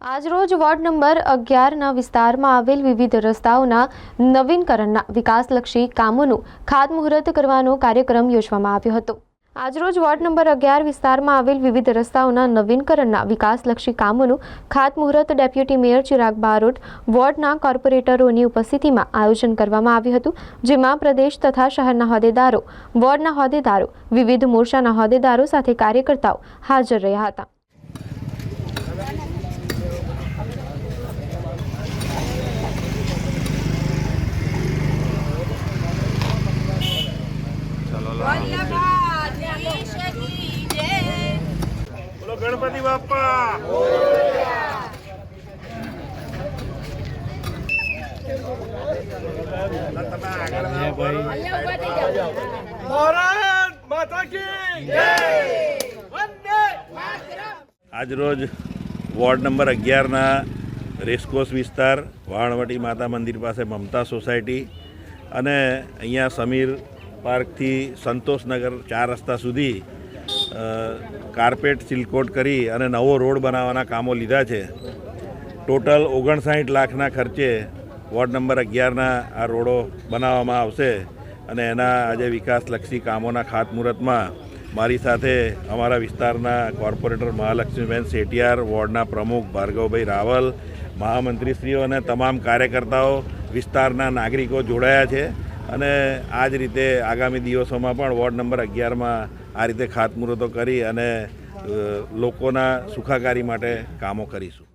આજરોજ ward number અગિયારના વિસ્તારમાં આવેલ વિવિધ રસ્તાઓના નવીનકરણના વિકાસલક્ષી કામોનું ખાતમુહૂર્ત કરવાનો કાર્યક્રમ યોજવામાં આવ્યો હતો. આજરોજ વોર્ડ નંબર અગિયાર વિસ્તારમાં આવેલ વિવિધ રસ્તાઓના નવીનકરણના વિકાસલક્ષી કામોનું ખાતમુહૂર્ત ડેપ્યુટી મેયર ચિરાગ બારોટ વોર્ડના કોર્પોરેટરોની ઉપસ્થિતિમાં આયોજન કરવામાં આવ્યું હતું, જેમાં પ્રદેશ તથા શહેરના હોદ્દેદારો, વોર્ડના હોદ્દેદારો, વિવિધ મોરચાના હોદ્દેદારો સાથે કાર્યકર્તાઓ હાજર રહ્યા હતા. બોલો ગણપતિ કી આજરોજ વોર્ડ નંબર અગિયારના રેસકોર્સ વિસ્તાર વાણવટી માતા મંદિર પાસે મમતા સોસાયટી અને અહીંયા સમીર પાર્કથી સંતોષનગર ચાર રસ્તા સુધી કાર્પેટ સિલકોટ કરી અને નવો રોડ બનાવવાના કામો લીધા છે. ટોટલ ઓગણસાઠ લાખના ખર્ચે વોર્ડ નંબર અગિયારના આ રોડો બનાવવામાં આવશે અને એના આજે વિકાસલક્ષી કામોના ખાતમુહૂર્તમાં મારી સાથે અમારા વિસ્તારના કોર્પોરેટર મહાલક્ષ્મીબેન શેટિયાર, વોર્ડના પ્રમુખ ભાર્ગવભાઈ રાવલ, મહામંત્રીશ્રીઓ અને તમામ કાર્યકર્તાઓ વિસ્તારના નાગરિકો જોડાયા છે. અને આ જ રીતે આગામી દિવસોમાં પણ વોર્ડ નંબર અગિયારમાં આ રીતે ખાતમુહૂર્તો કરી અને લોકોના સુખાકારી માટે કામો કરીશું.